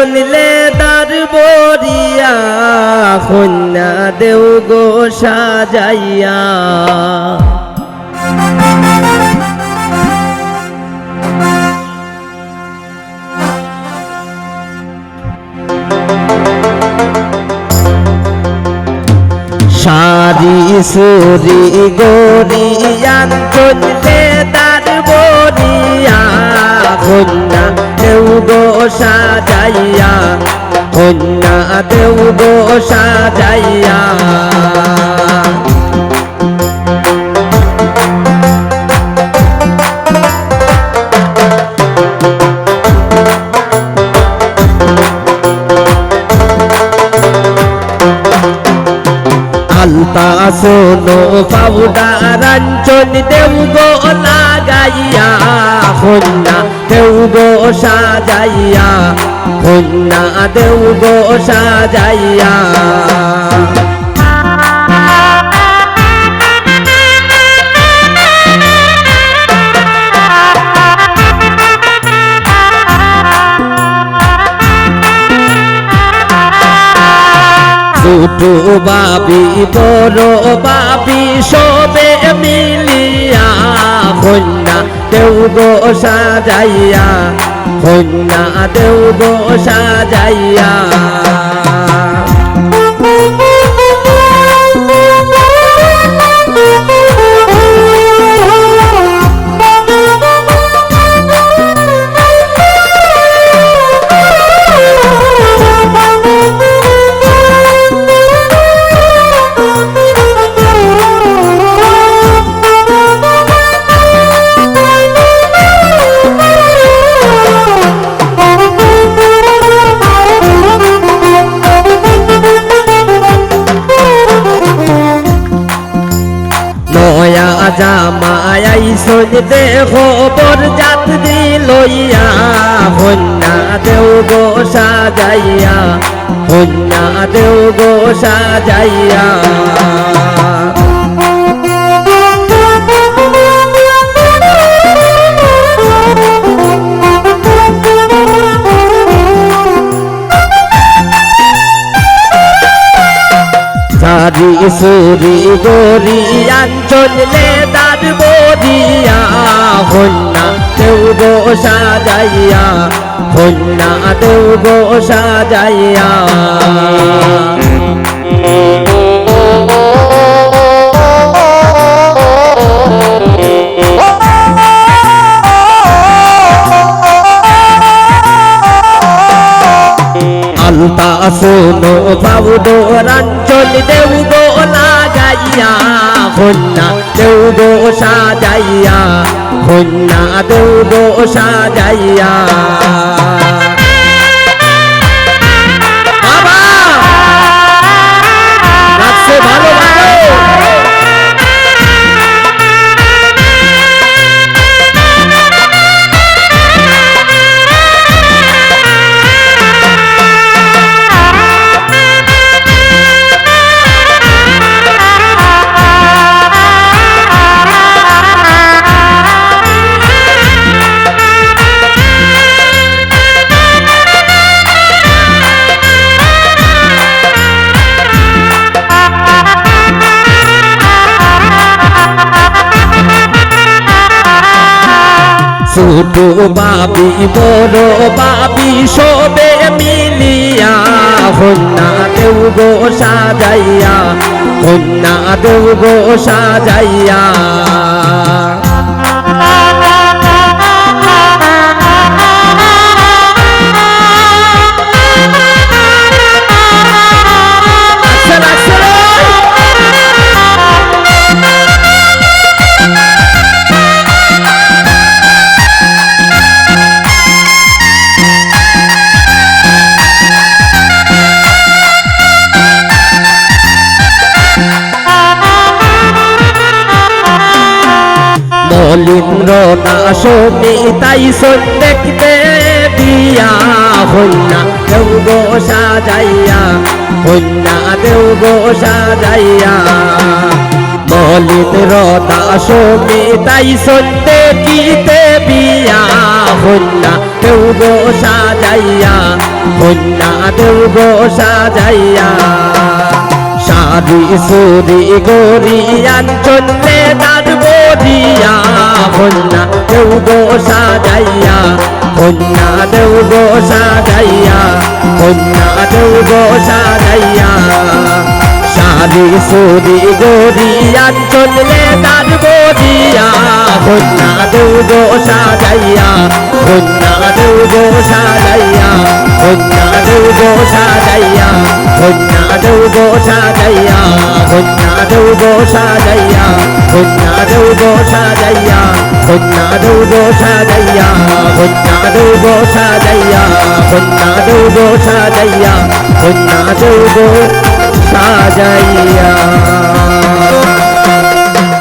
চললে দার বরিয়া কন্যা দেও গো সাজাইয়া। সারি সুরি গরিয়ান দার বরিয়া কন্যা দেও গো সাজাইয়া, কন্যা দেও গো সাজাইয়া। আলতা সোনো পাউডার আঞ্চন দেউ গো লাগাইয়া, কন্যা দেউ গো সাজাইয়া কন্যা দেউ গো সাজাইয়া দুটো বাবি, বড় বাবি সবে মিলিয়া কন্যা দেউ গো সাজাইয়া কন্যা দেব সাজাইয়া। জামাই সন দেহ বর যাত্রী লইয়া হন্যা দেও গো সাজাইয়া হন্যা দেও গো সাজাইয়া। সারি সুরি গরি আঞ্চলে তার বরিয়া হন্যা দেউ গো সাজাইয়া হন্যা দেউ গো সাজাইয়া। আলতা সোনো বাবুদো রাঞ্চল দেউ গো যাইয়া হন্যা দেউ গো সাজাইয়া হন্যা দেউ গো সাজাইয়া। ছোট বাবি বড় বাবি সবে মিলিয়া হন্যা দেউ গো সাজাইয়া হন্যা দেউ গো সাজাইয়া। মলিন্দ্র দাসমি তাই সন দেখতে দিয়া হন্যা দেউ গো সাজাইয়া হন্যা দেউ গো সাজাইয়া। মলিন্দ্র দাসমি তাই সন দেখিতে বিয়া হন্যা দেউ গো সাজাইয়া কন্যা দেব গো সাজাইয়া। সারি সুরি গরিয়ান চললে তার গরিয়া কন্যা দেব গো সাজাইয়া, কন্যা দেব গো সাজাইয়া, কন্যা দেব গো সাজাইয়া। সারি সুরি গরিয়ান চললে তার গরিয়া কন্যা দেব গো সাজাইয়া কন্যা দেব গো সাজাইয়া কন্যা দেব গো সাজাইয়া কন্যা দেব গো সাজাইয়া কন্যা দেব গো সাজাইয়া কন্যা দেব